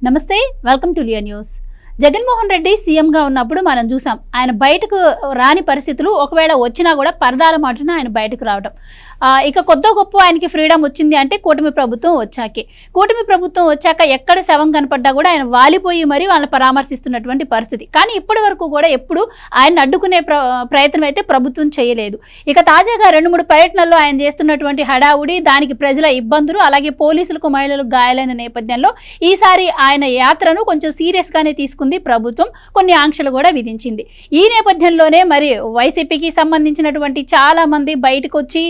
నమస్తే welcome to Liya news Jaganmohan Reddy సీఎంగా ఉన్నప్పుడు మనం చూసాం ఆయన బయటకు రాని పరిస్థితులు ఒకవేళ వచ్చినా కూడా పరదాల మాటన ఆయన బయటకు రావడం ఇక కొత్త గొప్ప ఆయనకి ఫ్రీడమ్ వచ్చింది అంటే కూటమి ప్రభుత్వం వచ్చాకే. కూటమి ప్రభుత్వం వచ్చాక ఎక్కడ శవం కనపడ్డా కూడా ఆయన వాలిపోయి మరీ వాళ్ళని పరామర్శిస్తున్నటువంటి పరిస్థితి. కానీ ఇప్పటి వరకు కూడా ఎప్పుడు ఆయన అడ్డుకునే ప్ర ప్రయత్నం అయితే ప్రభుత్వం చేయలేదు. ఇక తాజాగా రెండు మూడు పర్యటనల్లో ఆయన చేస్తున్నటువంటి హడావుడి దానికి ప్రజల ఇబ్బందులు అలాగే పోలీసులకు మహిళలకు గాయాలైన నేపథ్యంలో ఈసారి ఆయన యాత్రను కొంచెం సీరియస్గానే తీసుకుని తీసుకుంది ప్రభుత్వం కొన్ని ఆంక్షలు కూడా విధించింది. ఈ నేపథ్యంలోనే మరి వైసీపీకి సంబంధించినటువంటి చాలా మంది బయటకు వచ్చి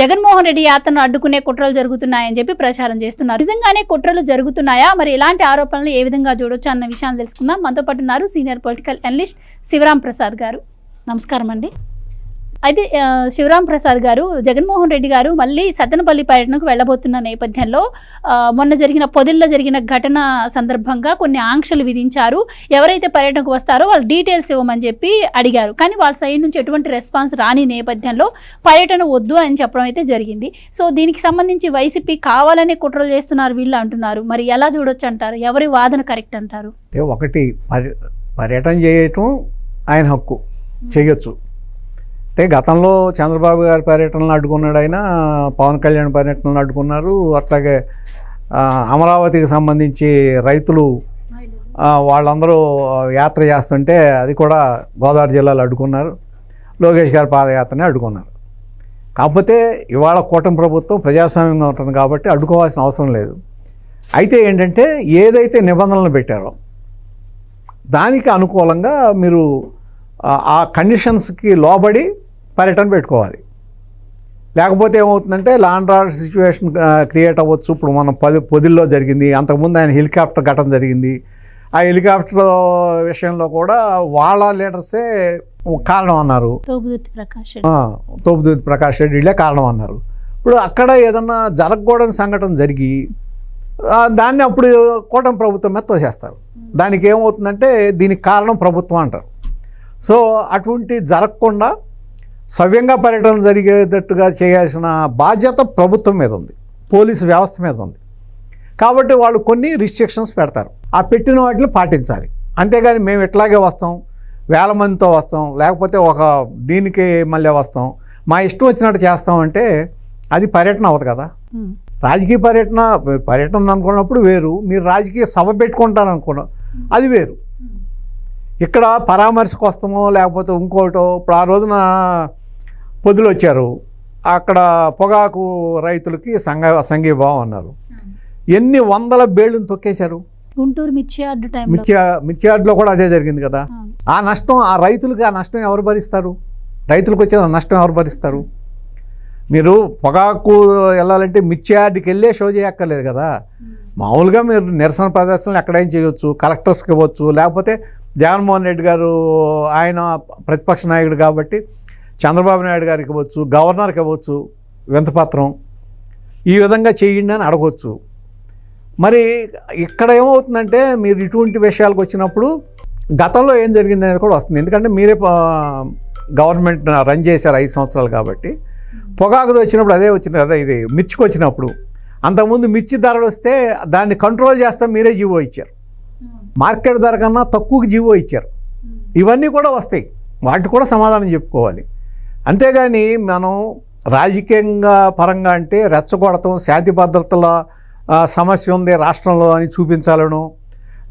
జగన్మోహన్ రెడ్డి యాత్రను అడ్డుకునే కుట్రలు జరుగుతున్నాయని చెప్పి ప్రచారం చేస్తున్నారు. నిజంగానే కుట్రలు జరుగుతున్నాయా? మరి ఇలాంటి ఆరోపణలు ఏ విధంగా చూడొచ్చు అన్న విషయాన్ని తెలుసుకుందాం. మనతో పాటు ఉన్నారు senior political analyst Shivaram Prasad గారు. నమస్కారం అండి అయితే శివరాం ప్రసాద్ గారు జగన్మోహన్ రెడ్డి గారు మళ్ళీ సత్తెనపల్లి పర్యటనకు వెళ్ళబోతున్న నేపథ్యంలో మొన్న జరిగిన పొదిల్లో జరిగిన ఘటన సందర్భంగా కొన్ని ఆంక్షలు విధించారు. ఎవరైతే పర్యటనకు వస్తారో వాళ్ళు డీటెయిల్స్ ఇవ్వమని చెప్పి అడిగారు. కానీ వాళ్ళ సైడ్ నుంచి ఎటువంటి రెస్పాన్స్ రాని నేపథ్యంలో పర్యటన వద్దు అని చెప్పడం అయితే జరిగింది. సో దీనికి సంబంధించి వైసీపీ కావాలనే కుట్రలు చేస్తున్నారు వీళ్ళు అంటున్నారు. మరి ఎలా చూడొచ్చు అంటారు? ఎవరి వాదన కరెక్ట్ అంటారు? అంటే ఒకటి పర్య పర్యటన చేయటం ఆయన హక్కు. చేయొచ్చు. అయితే గతంలో చంద్రబాబు గారి పర్యటనలు అడ్డుకున్నాడు ఆయన పవన్ కళ్యాణ్ పర్యటనలు అడ్డుకున్నారు. అట్లాగే అమరావతికి సంబంధించి రైతులు వాళ్ళందరూ యాత్ర చేస్తుంటే అది కూడా గోదావరి జిల్లాలో అడ్డుకున్నారు. లోకేష్ గారి పాదయాత్రనే అడ్డుకున్నారు. కాకపోతే ఇవాళ కూటమి ప్రభుత్వం ప్రజాస్వామ్యంగా ఉంటుంది కాబట్టి అడ్డుకోవాల్సిన అవసరం లేదు. అయితే ఏంటంటే ఏదైతే నిబంధనలు పెట్టారో దానికి అనుకూలంగా మీరు ఆ కండిషన్స్కి లోబడి పర్యటన పెట్టుకోవాలి. లేకపోతే ఏమవుతుందంటే లాండ్ ఆర్డర్ సిచ్యువేషన్ క్రియేట్ అవ్వచ్చు. ఇప్పుడు మనం పది పొదిల్లో జరిగింది. అంతకుముందు ఆయన హెలికాప్టర్ ఘటన జరిగింది. ఆ హెలికాప్టర్ విషయంలో కూడా వాళ్ళ లీడర్సే కారణం అన్నారు. తోబుదుర్తి ప్రకాష్ రెడ్డి. వీళ్ళే కారణం అన్నారు. ఇప్పుడు అక్కడ ఏదన్నా జరగకూడని సంఘటన జరిగి దాన్ని అప్పుడు కూటమి ప్రభుత్వం మీద తోసేస్తారు. దానికి ఏమవుతుందంటే దీనికి కారణం ప్రభుత్వం అంటారు. సో అటువంటి జరగకుండా సవ్యంగా పర్యటన జరిగేటట్టుగా చేయాల్సిన బాధ్యత ప్రభుత్వం మీద ఉంది పోలీసు వ్యవస్థ మీద ఉంది. కాబట్టి వాళ్ళు కొన్ని రిస్ట్రిక్షన్స్ పెడతారు. ఆ పెట్టిన వాటిని పాటించాలి. అంతేగాని మేము ఇట్లాగే వస్తాం వేల మందితో వస్తాం లేకపోతే ఒక దీనికి మళ్ళీ వస్తాం. మా ఇష్టం వచ్చినట్టు చేస్తాం అంటే అది పర్యటన అవ్వదు కదా. రాజకీయ పర్యటన పర్యటన అనుకున్నప్పుడు వేరు. మీరు రాజకీయ సభ పెట్టుకుంటారు అనుకున్నా అది వేరు. ఇక్కడ పరామర్శకు వస్తామో లేకపోతే ఇంకోటో ఇప్పుడు ఆ రోజున పొద్దులు వచ్చారు అక్కడ పొగాకు రైతులకి సంఘ సంఘీభావం అన్నారు. ఎన్ని వందల బేళ్ళను తొక్కేశారు? గుంటూరు మిర్చి అడ్డు టైంలో. మిర్చి మిర్చియాడ్లో కూడా అదే జరిగింది కదా. ఆ నష్టం ఆ రైతులకి ఆ నష్టం ఎవరు భరిస్తారు? రైతులకు వచ్చిన నష్టం ఎవరు భరిస్తారు? మీరు పొగాకు వెళ్ళాలంటే మిర్చి యార్డ్కి వెళ్ళే షో చేయక్కర్లేదు కదా. మామూలుగా మీరు నిరసన ప్రదర్శనలు ఎక్కడైనా చేయొచ్చు కలెక్టర్స్కి ఇవ్వచ్చు లేకపోతే జగన్మోహన్ రెడ్డి గారు ఆయన ప్రతిపక్ష నాయకుడు కాబట్టి చంద్రబాబు నాయుడు గారికి ఇవ్వచ్చు గవర్నర్కి ఇవ్వచ్చు వింతపత్రం ఈ విధంగా చేయండి అని అడగవచ్చు మరి ఇక్కడ ఏమవుతుందంటే మీరు ఇటువంటి విషయాలకు వచ్చినప్పుడు గతంలో ఏం జరిగింది అనేది కూడా వస్తుంది. ఎందుకంటే మీరే గవర్నమెంట్ రన్ చేశారు ఐదు సంవత్సరాలు కాబట్టి. పొగాకుది వచ్చినప్పుడు అదే వచ్చింది కదా ఇది మిర్చికి వచ్చినప్పుడు. అంతకుముందు మిర్చి ధరలు వస్తే దాన్ని కంట్రోల్ చేస్తే మీరే జీవో ఇచ్చారు. మార్కెట్ ధర కన్నా తక్కువకి జీవో ఇచ్చారు. ఇవన్నీ కూడా వస్తాయి. వాటి కూడా సమాధానం చెప్పుకోవాలి. అంతేగాని మనం రాజకీయంగా పరంగా అంటే రెచ్చగొడతాం శాంతి భద్రతల సమస్య ఉంది రాష్ట్రంలో అని చూపించాలను.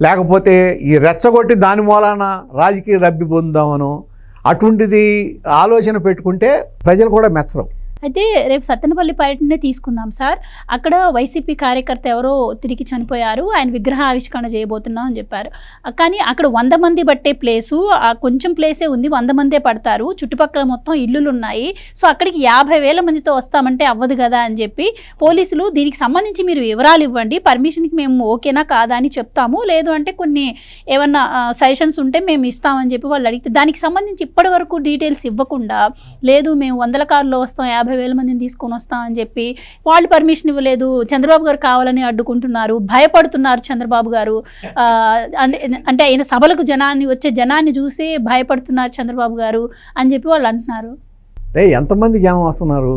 లేకపోతే ఈ రెచ్చగొట్టి దాని మూలాన రాజకీయ రబ్బి పొందామను అటువంటిది ఆలోచన పెట్టుకుంటే ప్రజలు కూడా మెచ్చరు. అయితే రేపు సత్తెనపల్లి పర్యటనే తీసుకుందాం సార్. అక్కడ వైసీపీ కార్యకర్త ఎవరో తిరిగి చనిపోయారు. ఆయన విగ్రహ ఆవిష్కరణ చేయబోతున్నాం అని చెప్పారు. కానీ అక్కడ వంద మంది పట్టే ప్లేసు ఆ కొంచెం ప్లేసే ఉంది. వంద మందే పడతారు. చుట్టుపక్కల మొత్తం ఇల్లులు ఉన్నాయి సో అక్కడికి యాభై వేల మందితో వస్తామంటే అవ్వదు కదా అని చెప్పి పోలీసులు దీనికి సంబంధించి మీరు వివరాలు ఇవ్వండి. పర్మిషన్కి మేము ఓకేనా కాదా అని చెప్తాము. లేదు అంటే కొన్ని ఏమన్నా సజెషన్స్ ఉంటే మేము ఇస్తామని చెప్పి వాళ్ళు అడిగితే దానికి సంబంధించి ఇప్పటి వరకు డీటెయిల్స్ ఇవ్వకుండా లేదు మేము వందల కారులో వస్తాం యాభై వేల మందిని తీసుకొని వస్తా అని చెప్పి వాళ్ళు పర్మిషన్ ఇవ్వలేదు. చంద్రబాబు గారు కావాలని అడ్డుకుంటున్నారు. భయపడుతున్నారు చంద్రబాబు గారు. అంటే అంటే ఆయన సభలకు జనాన్ని వచ్చే జనాన్ని చూసి భయపడుతున్నారు చంద్రబాబు గారు అని చెప్పి వాళ్ళు అంటున్నారు. అంటే ఎంతమంది జనం వస్తున్నారు?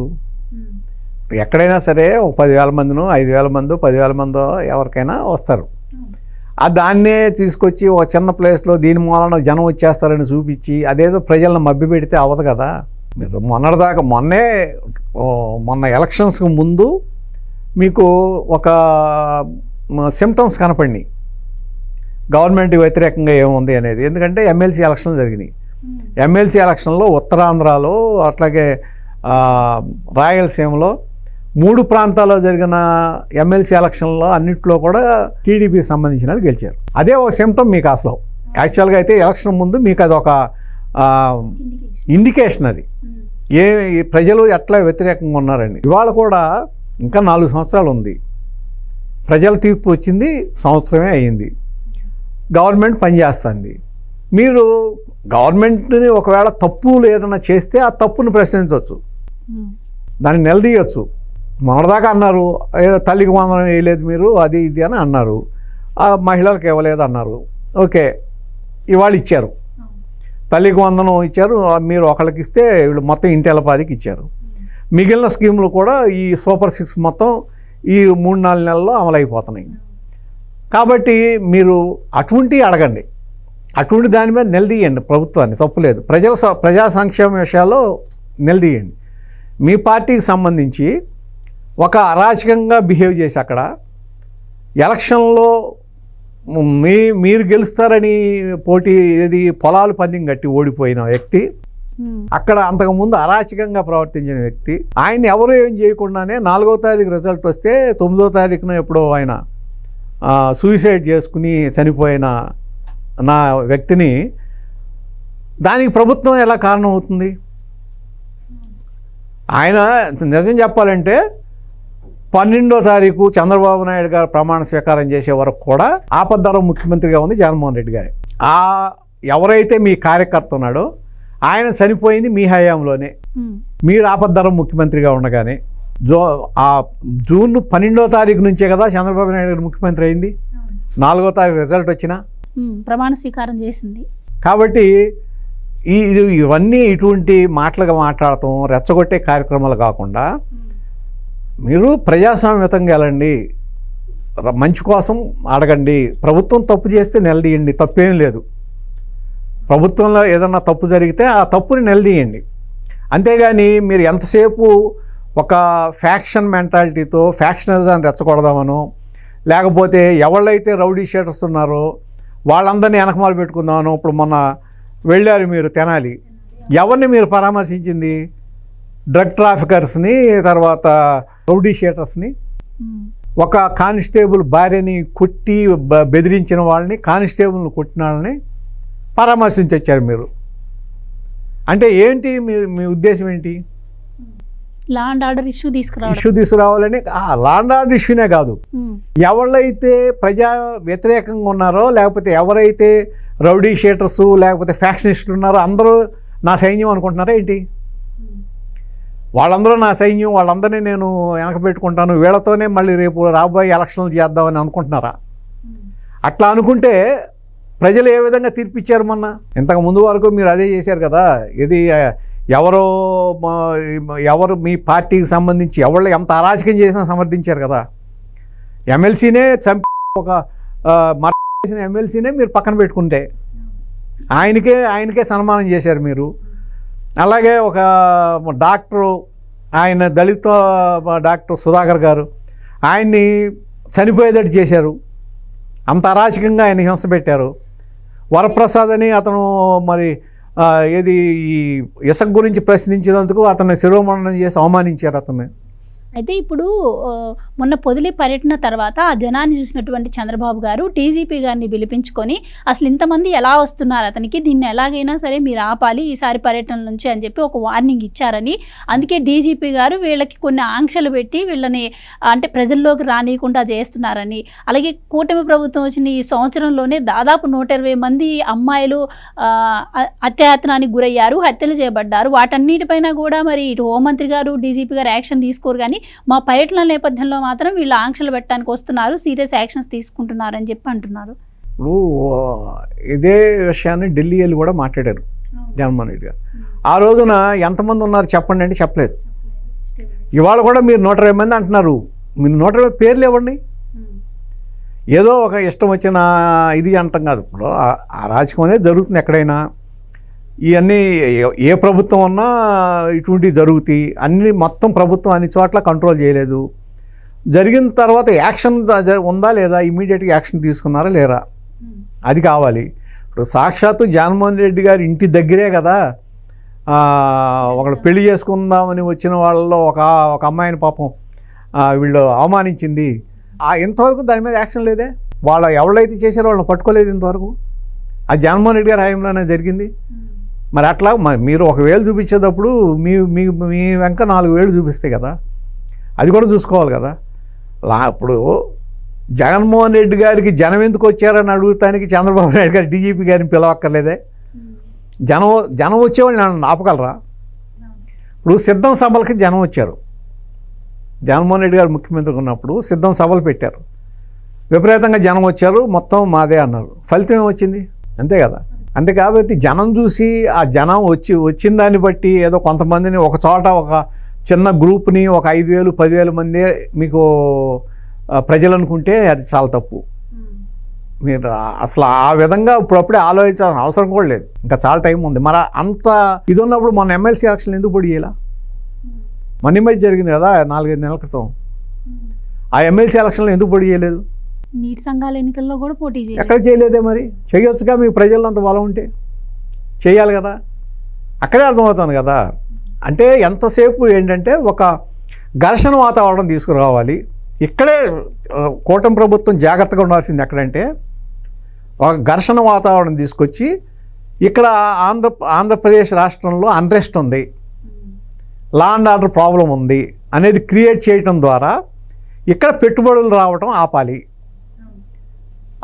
ఎక్కడైనా సరే ఒక పదివేల మందినో ఐదు వేల మందో పదివేల మందో ఎవరికైనా వస్తారు. ఆ దాన్నే తీసుకొచ్చి ఒక చిన్న ప్లేస్లో దీని మూలన జనం వచ్చేస్తారని చూపించి అదేదో ప్రజలను మభ్య పెడితే అవ్వదు కదా. మీరు మొన్నటిదాకా మొన్నే మొన్న ఎలక్షన్స్కి ముందు మీకు ఒక సిమ్టమ్స్ కనపడినాయి. గవర్నమెంట్కి వ్యతిరేకంగా ఏముంది అనేది. ఎందుకంటే ఎమ్మెల్సీ ఎలక్షన్లు జరిగినాయి. ఎమ్మెల్సీ ఎలక్షన్లో ఉత్తరాంధ్రలో అట్లాగే రాయలసీమలో మూడు ప్రాంతాల్లో జరిగిన ఎమ్మెల్సీ ఎలక్షన్లో అన్నింటిలో కూడా టీడీపీకి సంబంధించిన గెలిచారు. అదే ఒక సిమ్టమ్ మీకు అసలు. యాక్చువల్గా అయితే ఎలక్షన్ ముందు మీకు అది ఒక ఇండికేషన్ అది. ఏ ఈ ప్రజలు ఎట్లా వ్యతిరేకంగా ఉన్నారండి? ఇవాళ కూడా ఇంకా నాలుగు సంవత్సరాలు ఉంది. ప్రజల తీర్పు వచ్చింది సంవత్సరమే అయ్యింది గవర్నమెంట్ పనిచేస్తుంది మీరు గవర్నమెంట్ని ఒకవేళ తప్పు లేదన్నా చేస్తే ఆ తప్పును ప్రశ్నించవచ్చు. దాన్ని నిలదీయచ్చు. మొన్నటిదాకా అన్నారు ఏదో తల్లికి వందనం వేయలేదు మీరు అది ఇది అని అన్నారు. ఆ మహిళలకు ఇవ్వలేదు అన్నారు. ఓకే ఇవాళ ఇచ్చారు. తల్లికి వందనం ఇచ్చారు మీరు ఒకళ్ళకి ఇస్తే వీళ్ళు మొత్తం ఇంటి ఇచ్చారు. మిగిలిన స్కీములు కూడా ఈ సూపర్ సిక్స్ మొత్తం ఈ మూడు నాలుగు నెలల్లో అమలైపోతున్నాయి. కాబట్టి మీరు అటువంటి అడగండి. అటువంటి దాని మీద నిలదీయండి ప్రభుత్వాన్ని తప్పులేదు ప్రజల స- ప్రజా సంక్షేమ విషయాల్లో నిలదీయండి. మీ పార్టీకి సంబంధించి ఒక అరాచకంగా బిహేవ్ చేసి అక్కడ ఎలక్షన్లో మీ మీరు గెలుస్తారని పోటీ ఏది పొలాలు పందెం కట్టి ఓడిపోయిన వ్యక్తి అక్కడ అంతకుముందు అరాచకంగా ప్రవర్తించిన వ్యక్తి ఆయన ఎవరు ఏం చేయకుండానే నాలుగో తారీఖు రిజల్ట్ వస్తే తొమ్మిదో తారీఖున ఎప్పుడో ఆయన సూసైడ్ చేసుకుని చనిపోయిన నా వ్యక్తిని దానికి ప్రభుత్వం ఎలా కారణం అవుతుంది ఆయన నిజం చెప్పాలంటే పన్నెండో తారీఖు చంద్రబాబు నాయుడు గారు ప్రమాణ స్వీకారం చేసే వరకు కూడా ఆపద్దరం ముఖ్యమంత్రిగా ఉంది జగన్మోహన్ రెడ్డి గారి. ఆ ఎవరైతే మీ కార్యకర్త ఉన్నాడో ఆయన చనిపోయింది మీ హయాంలోనే. మీరు ఆపద్దరం ముఖ్యమంత్రిగా ఉండగానే జో ఆ జూన్ పన్నెండో తారీఖు నుంచే కదా చంద్రబాబు నాయుడు గారు ముఖ్యమంత్రి అయింది. నాలుగో తారీఖు రిజల్ట్ వచ్చినా. ప్రమాణ స్వీకారం చేసింది. కాబట్టి ఈ ఇది ఇవన్నీ ఇటువంటి మాటలుగా మాట్లాడటం రెచ్చగొట్టే కార్యక్రమాలు కాకుండా మీరు ప్రజాస్వామ్యతంగా వెళ్ళండి. మంచి కోసం అడగండి. ప్రభుత్వం తప్పు చేస్తే నిలదీయండి. తప్పేం లేదు. ప్రభుత్వంలో ఏదన్నా తప్పు జరిగితే ఆ తప్పుని నిలదీయండి. అంతేగాని మీరు ఎంతసేపు ఒక ఫ్యాక్షన్ మెంటాలిటీతో ఫ్యాక్షనలిజాన్ని రెచ్చగొడదామనో లేకపోతే ఎవళ్ళైతే రౌడీ షీటర్స్ ఉన్నారో వాళ్ళందరినీ వెనకమాలు పెట్టుకుందామనో ఇప్పుడు మొన్న వెళ్ళారు మీరు తెనాలి. ఎవరిని మీరు పరామర్శించింది? డ్రగ్ ట్రాఫికర్స్ని తర్వాత రౌడీ షీటర్స్ని ఒక కానిస్టేబుల్ భార్యని కొట్టి బెదిరించిన వాళ్ళని కానిస్టేబుల్ని కొట్టిన వాళ్ళని పరామర్శించి వచ్చారు మీరు. అంటే ఏంటి మీ మీ ఉద్దేశం ఏంటి? లా అండ్ ఆర్డర్ ఇష్యూ తీసుకురావడం. ఇష్యూ తీసుకురావాలని లాండ్ ఆర్డర్ ఇష్యూనే కాదు. ఎవరైతే ప్రజా వ్యతిరేకంగా ఉన్నారో లేకపోతే ఎవరైతే రౌడీ షీటర్స్ లేకపోతే ఫ్యాక్షనిస్టులు ఉన్నారో అందరూ నా సైన్యం అనుకుంటున్నారా ఏంటి? వాళ్ళందరూ నా సైన్యం వాళ్ళందరినీ నేను వెనక పెట్టుకుంటాను వీళ్ళతోనే మళ్ళీ రేపు రాబోయే ఎలక్షన్లు చేద్దామని అనుకుంటున్నారా? అట్లా అనుకుంటే ప్రజలు ఏ విధంగా తీర్పిచ్చారు మొన్న? ఇంతకు ముందు వరకు మీరు అదే చేశారు కదా. ఇది ఎవరో ఎవరు మీ పార్టీకి సంబంధించి ఎవరు ఎంత అరాచకం చేసినా సమర్థించారు కదా. ఎమ్మెల్సీనే చంపి ఒక చేసిన ఎమ్మెల్సీనే మీరు పక్కన పెట్టుకుంటే ఆయనకే ఆయనకే సన్మానం చేశారు మీరు. అలాగే ఒక డాక్టరు ఆయన దళిత డాక్టర్ సుధాకర్ గారు ఆయన్ని చనిపోయేటట్టు చేశారు. అంత అరాచకంగా ఆయన హింస పెట్టారు. వరప్రసాద్ అని అతను మరి ఏది ఈ ఇసక్ గురించి ప్రశ్నించినందుకు అతన్ని శిరోమణనం చేసి అవమానించారు అతన్ని. అయితే ఇప్పుడు మొన్న పొదిలి పర్యటన తర్వాత ఆ జనాన్ని చూసినటువంటి చంద్రబాబు గారు టీజీపీ గారిని పిలిపించుకొని అసలు ఇంతమంది ఎలా వస్తున్నారు? అతనికి దీన్ని ఎలాగైనా సరే మీరు ఆపాలి ఈసారి పర్యటన నుంచి అని చెప్పి ఒక వార్నింగ్ ఇచ్చారని. అందుకే డీజీపీ గారు వీళ్ళకి కొన్ని ఆంక్షలు పెట్టి వీళ్ళని అంటే ప్రజల్లోకి రానియకుండా చేస్తున్నారని. అలాగే కూటమి ప్రభుత్వం వచ్చిన ఈ సంవత్సరంలోనే దాదాపు నూట ఇరవై మంది అమ్మాయిలు ఆ, గురయ్యారు హత్యలు చేయబడ్డారు. వాటన్నిటిపైన కూడా మరి ఇటు హోంమంత్రి గారు డీజీపీ గారు యాక్షన్ తీసుకోరు కానీ మా పర్యటన నేపథ్యంలో మాత్రం వీళ్ళు ఆంక్షలు పెట్టడానికి వస్తున్నారు సీరియస్ యాక్షన్స్ తీసుకుంటున్నారు అని చెప్పి అంటున్నారు. ఇప్పుడు ఇదే విషయాన్ని ఢిల్లీ వెళ్ళి కూడా మాట్లాడారు జగన్మోహన్ రెడ్డి గారు. ఆ రోజున ఎంతమంది ఉన్నారు చెప్పండి అంటే చెప్పలేదు. ఇవాళ కూడా మీరు నూట ఇరవై మంది అంటున్నారు. మీరు నూట ఇరవై పేర్లు ఇవ్వండి ఏదో ఒక ఇష్టం వచ్చిన ఇది అంటాం కాదు. ఇప్పుడు ఆ- ఆ రాజకీయం అనేది జరుగుతుంది ఎక్కడైనా. ఇవన్నీ ఏ- ప్రభుత్వం ఉన్నా ఇటువంటివి జరుగుతాయి. అన్ని మొత్తం ప్రభుత్వం అన్ని చోట్ల కంట్రోల్ చేయలేదు. జరిగిన తర్వాత యాక్షన్ ఉందా లేదా? ఇమీడియట్గా యాక్షన్ తీసుకున్నారా లేరా? అది కావాలి. ఇప్పుడు సాక్షాత్తు జగన్మోహన్ రెడ్డి గారి ఇంటి దగ్గరే కదా. ఒకళ్ళు పెళ్ళి చేసుకుందామని వచ్చిన వాళ్ళలో ఒక ఒక అమ్మాయిని పాపం వీళ్ళు అవమానించింది. ఆ ఇంతవరకు దాని మీద యాక్షన్ లేదే? వాళ్ళ ఎవరైతే చేశారో వాళ్ళని పట్టుకోలేదు ఇంతవరకు? ఆ జగన్మోహన్ రెడ్డి గారి హయాంలోనే జరిగింది? మరి అట్లా మీరు ఒక వేలు చూపించేటప్పుడు మీ మీ మీ వెంక నాలుగు వేలు చూపిస్తే కదా అది కూడా చూసుకోవాలి కదా. లా ఇప్పుడు జగన్మోహన్ రెడ్డి గారికి జనం ఎందుకు వచ్చారని అడుగుతానికి చంద్రబాబు నాయుడు గారు డీజీపీ గారిని పిలవక్కర్లేదే. జనం జనం వచ్చేవాళ్ళు నన్ను ఆపగలరా? ఇప్పుడు సిద్ధం సభలకి జనం వచ్చారు. జగన్మోహన్ రెడ్డి గారు ముఖ్యమంత్రి ఉన్నప్పుడు సిద్ధం సభలు పెట్టారు. విపరీతంగా జనం వచ్చారు మొత్తం మాదే అన్నారు. ఫలితం ఏమొచ్చింది? అంతే కదా. అంటే కాబట్టి జనం చూసి ఆ జనం వచ్చి వచ్చిన దాన్ని బట్టి ఏదో కొంతమందిని ఒక చోట ఒక చిన్న గ్రూప్ని ఒక ఐదు వేలు పదివేల మంది మీకు ప్రజలు అనుకుంటే అది చాలా తప్పు. మీరు అసలు ఆ విధంగా ఇప్పుడప్పుడే ఆలోచించాల్సిన అవసరం కూడా లేదు. ఇంకా చాలా టైం ఉంది. మరి అంత ఇది ఉన్నప్పుడు మన ఎమ్మెల్సీ ఎలక్షన్ ఎందుకు పొడి చేయాల? మన మధ్య జరిగింది కదా నాలుగైదు నెలల క్రితం. ఆ ఎమ్మెల్సీ ఎలక్షన్లో ఎందుకు పొడి చేయలేదు? నీటి సంఘాల ఎన్నికల్లో కూడా పోటీ చేయాలి. ఎక్కడ చేయలేదే మరి? చేయొచ్చుగా మీ ప్రజలు అంత బలం ఉంటే. చేయాలి కదా. అక్కడే అర్థమవుతుంది కదా. అంటే ఎంతసేపు ఏంటంటే ఒక ఘర్షణ వాతావరణం తీసుకురావాలి. ఇక్కడే కూటమి ప్రభుత్వం జాగ్రత్తగా ఉండాల్సింది ఎక్కడంటే ఒక ఘర్షణ వాతావరణం తీసుకొచ్చి ఇక్కడ ఆంధ్ర ఆంధ్రప్రదేశ్ రాష్ట్రంలో అన్రెస్ట్ ఉంది. లా అండ్ ఆర్డర్ ప్రాబ్లం ఉంది అనేది క్రియేట్ చేయటం ద్వారా ఇక్కడ పెట్టుబడులు రావటం ఆపాలి.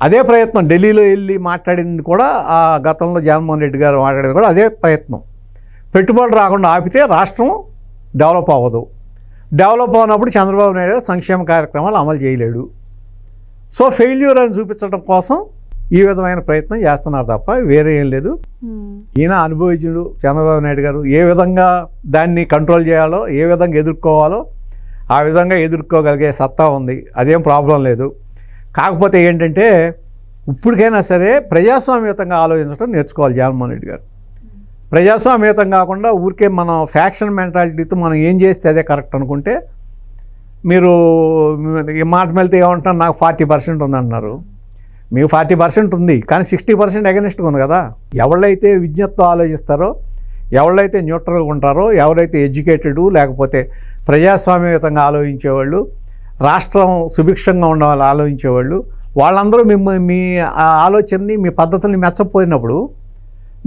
అదే ప్రయత్నం ఢిల్లీలో వెళ్ళి మాట్లాడింది కూడా ఆ గతంలో జగన్మోహన్ రెడ్డి గారు మాట్లాడింది కూడా అదే ప్రయత్నం. పెట్టుబడులు రాకుండా ఆపితే రాష్ట్రం డెవలప్ అవ్వదు. డెవలప్ అవునప్పుడు చంద్రబాబు నాయుడు సంక్షేమ కార్యక్రమాలు అమలు చేయలేడు. సో ఫెయిల్యూర్ అని చూపించడం కోసం ఈ విధమైన ప్రయత్నం చేస్తున్నారు తప్ప వేరే ఏం లేదు. ఉమ్. ఈయన అనుభవజ్ఞుడు చంద్రబాబు నాయుడు గారు ఏ విధంగా దాన్ని కంట్రోల్ చేయాలో ఏ విధంగా ఎదుర్కోవాలో ఆ విధంగా ఎదుర్కోగలిగే సత్తా ఉంది. అదేం ప్రాబ్లం లేదు. కాకపోతే ఏంటంటే ఇప్పటికైనా సరే ప్రజాస్వామ్యతంగా ఆలోచించడం నేర్చుకోవాలి జగన్మోహన్ రెడ్డి గారు. ప్రజాస్వామ్యతం కాకుండా ఊరికే మనం ఫ్యాక్షన్ మెంటాలిటీతో మనం ఏం చేస్తే అదే కరెక్ట్ అనుకుంటే మీరు ఈ మాట వెళ్తే ఏమంటున్నారు నాకు ఫార్టీ పర్సెంట్ ఉందంటున్నారు. మీకు ఫార్టీ పర్సెంట్ ఉంది కానీ సిక్స్టీ పర్సెంట్ అగెనిస్ట్గా ఉంది కదా. ఎవళ్ళైతే విజ్ఞతతో ఆలోచిస్తారో ఎవళ్ళైతే న్యూట్రల్గా ఉంటారో ఎవరైతే ఎడ్యుకేటెడ్ లేకపోతే ప్రజాస్వామ్యయుతంగా ఆలోచించేవాళ్ళు రాష్ట్రం సుభిక్షంగా ఉండాలని ఆలోచించేవాళ్ళు వాళ్ళందరూ మిమ్మల్ని మీ ఆలోచనని మీ పద్ధతుల్ని మెచ్చపోయినప్పుడు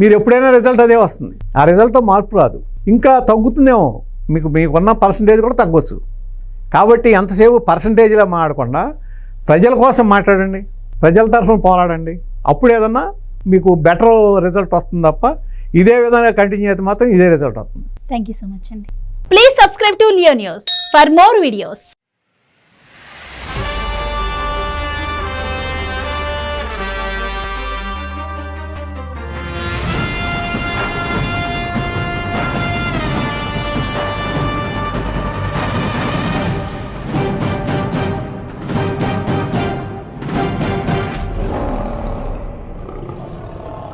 మీరు ఎప్పుడైనా రిజల్ట్ అదే వస్తుంది. ఆ రిజల్ట్ మార్పు రాదు. ఇంకా తగ్గుతుందేమో. మీకు మీకున్న పర్సంటేజ్ కూడా తగ్గొచ్చు. కాబట్టి ఎంతసేపు పర్సంటేజ్లో మాట్లాడకుండా ప్రజల కోసం మాట్లాడండి. ప్రజల తరఫున పోరాడండి. అప్పుడు ఏదన్నా మీకు బెటర్ రిజల్ట్ వస్తుంది తప్ప ఇదే విధంగా కంటిన్యూ అయితే మాత్రం ఇదే రిజల్ట్ వస్తుంది. థ్యాంక్ యూ సో మచ్ అండి. Please subscribe to Leo news for more videos